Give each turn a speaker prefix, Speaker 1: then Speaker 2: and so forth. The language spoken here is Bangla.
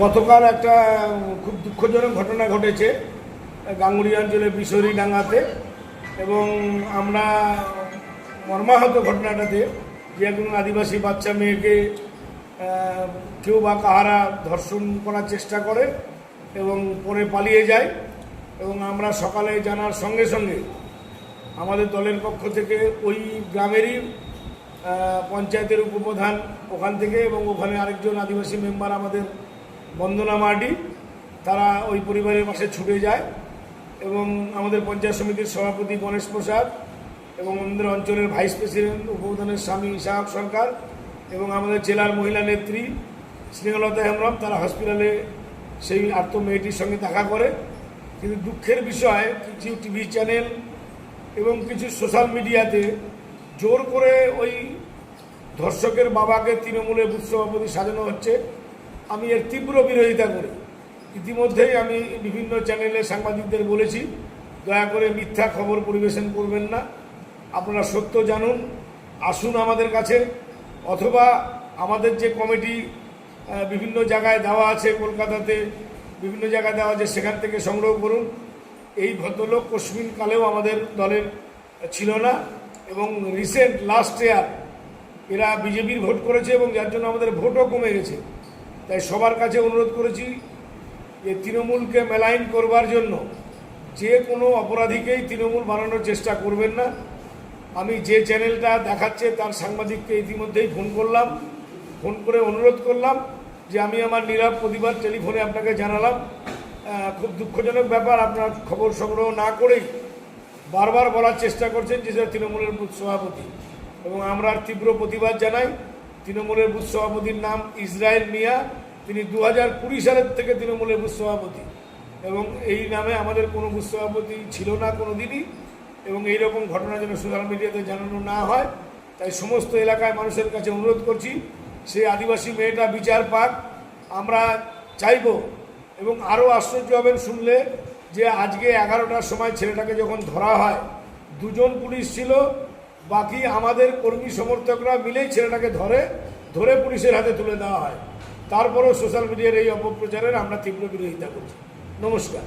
Speaker 1: গতকাল একটা খুব দুঃখজনক ঘটনা ঘটেছে গাঙ্গুড়ি অঞ্চলের বিশরি ডাঙ্গাতে। এবং আমরা মর্মাহত ঘটনাটাতে যে একজন আদিবাসী বাচ্চা মেয়েকে কেউ বা কাহারা ধর্ষণ করার চেষ্টা করে এবং পরে পালিয়ে যায়। এবং আমরা সকালে জানার সঙ্গে সঙ্গে আমাদের দলের পক্ষ থেকে ওই গ্রামেরই পঞ্চায়েতের উপপ্রধান ওখান থেকে এবং ওখানে আরেকজন আদিবাসী মেম্বার আমাদের বন্দনা মার্ডি, তারা ওই পরিবারের পাশে ছুটে যায় এবং আমাদের পঞ্চায়েত সমিতির সভাপতি গণেশ প্রসাদ এবং আমাদের অঞ্চলের ভাইস প্রেসিডেন্ট, উপপ্রধানের স্বামী ইসাহক সরকার এবং আমাদের জেলার মহিলা নেত্রী স্নেহলতা হেমরম তারা হসপিটালে সেই আত্ম মেয়েটির সঙ্গে দেখা করে। কিন্তু দুঃখের বিষয়, কিছু টিভি চ্যানেল এবং কিছু সোশ্যাল মিডিয়াতে জোর করে ওই ধর্ষকের বাবাকে তৃণমূলের বুথ সভাপতি সাজানো হচ্ছে। আমি এর তীব্র বিরোধিতা করি। ইতিমধ্যেই আমি বিভিন্ন চ্যানেলে সাংবাদিকদের বলেছি, দয়া করে মিথ্যা খবর পরিবেশন করবেন না। আপনারা সত্য জানুন, আসুন আমাদের কাছে, অথবা আমাদের যে কমিটি বিভিন্ন জায়গায় দেওয়া আছে কলকাতাতে, বিভিন্ন জায়গায় দেওয়া আছে, সেখান থেকে সংগ্রহ করুন। এই ভদ্রলোক কালেও আমাদের দলের ছিল না এবং রিসেন্ট লাস্ট ইয়ার এরা বিজেপির ভোট করেছে এবং যার জন্য আমাদের ভোটও কমে গেছে। তাই সবার কাছে অনুরোধ করেছি যে তৃণমূলকে মেলাইন করবার জন্য যে কোনো অপরাধীকেই তৃণমূল বানানোর চেষ্টা করবেন না। আমি যে চ্যানেলটা দেখাচ্ছে তার সাংবাদিককে ইতিমধ্যেই ফোন করলাম, ফোন করে অনুরোধ করলাম যে আমি আমার নীরব প্রতিবাদ টেলিফোনে আপনাকে জানালাম। খুব দুঃখজনক ব্যাপার, আপনার খবর সংগ্রহ না করেই বারবার বলার চেষ্টা করছেন, যে তৃণমূলের সভাপতি। এবং আমরা তীব্র প্রতিবাদ জানাই। তৃণমূলের বুথ সভাপতির নাম ইসরায়েল মিয়া। তিনি দু হাজার কুড়ি সালের থেকে তৃণমূলের বুথ সভাপতি। এবং এই নামে আমাদের কোনো বুথ সভাপতি ছিল না কোনো দিনই এবং এই রকম ঘটনা যেন সোশ্যাল মিডিয়াতে জানানো না হয়, তাই সমস্ত এলাকায় মানুষের কাছে অনুরোধ করছি সেই আদিবাসী মেয়েটা বিচার পাক। আমরা চাইব এবং আরও আশ্চর্য হবেন শুনলে যে আজকে এগারোটার সময় ছেলেটাকে যখন ধরা হয়, দুজন পুলিশ ছিল বাকি আমাদের কর্মী সমর্থকরা মিলেই ছেলেটাকে ধরে ধরে পুলিশের হাতে তুলে দেওয়া হয়। তারপরেও সোশ্যাল মিডিয়ার এই অপপ্রচারের আমরা তীব্র বিরোধিতা করছি। নমস্কার।